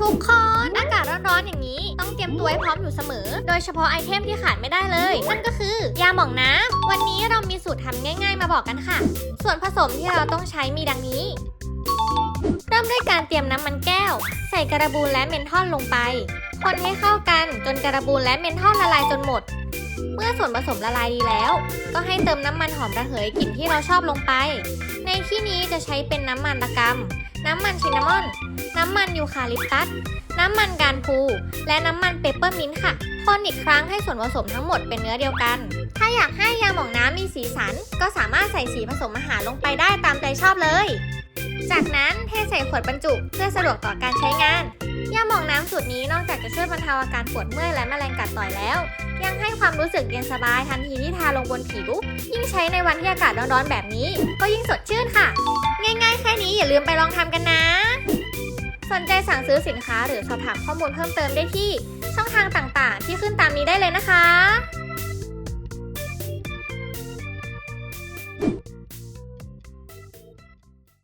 ทุกคนอากาศร้อนๆอย่างนี้ ต้องเตรียมตัวให้พร้อมอยู่เสมอ โดยเฉพาะไอเทมที่ขาดไม่ได้เลย นั่นก็คือยาหม่องน้ำวันนี้เรามีสูตรทำง่าย ๆ มาบอกกันค่ะ ส่วนผสมที่เราต้องใช้มีดังนี้ เริ่มด้วยการเตรียมน้ำมันแก้ว ใส่การบูนและเมนทอลลงไป คนให้เข้ากันจนการบูนและเมนทอลละลายจนหมด เมื่อส่วนผสมละลายดีแล้ว ก็ให้เติมน้ำมันหอมระเหยกลิ่นที่เราชอบลงไป ในที่นี้จะใช้เป็นน้ำมันระกำน้ำมันชินนามอน น้ำมันยูคาลิปตัส น้ำมันการพู และน้ำมันเปปเปอร์มินต์ค่ะคนอีกครั้งให้ส่วนผสมทั้งหมดเป็นเนื้อเดียวกัน ถ้าอยากให้ยาหม่องน้ำมีสีสัน ก็สามารถใส่สีผสมอาหารลงไปได้ตามใจชอบเลย จากนั้นเทใส่ขวดบรรจุเพื่อสะดวกต่อการใช้งาน ยาหม่องน้ำสูตรนี้นอกจากจะช่วยบรรเทาอาการปวดเมื่อยและแมลงกัดต่อยแล้ว ยังให้ความรู้สึกเย็นสบายทันทีที่ทาลงบนผิว ยิ่งใช้ในวันที่อากาศร้อนๆแบบนี้ ก็ยิ่งสดชื่นค่ะ ง่ายๆ แค่นี้อย่าลืมไปลองทำกันนะ สนใจสั่งซื้อสินค้าหรือสอบถามข้อมูลเพิ่มเติมได้ที่ช่องทางต่างๆ ที่ขึ้นตามนี้ได้เลยนะคะ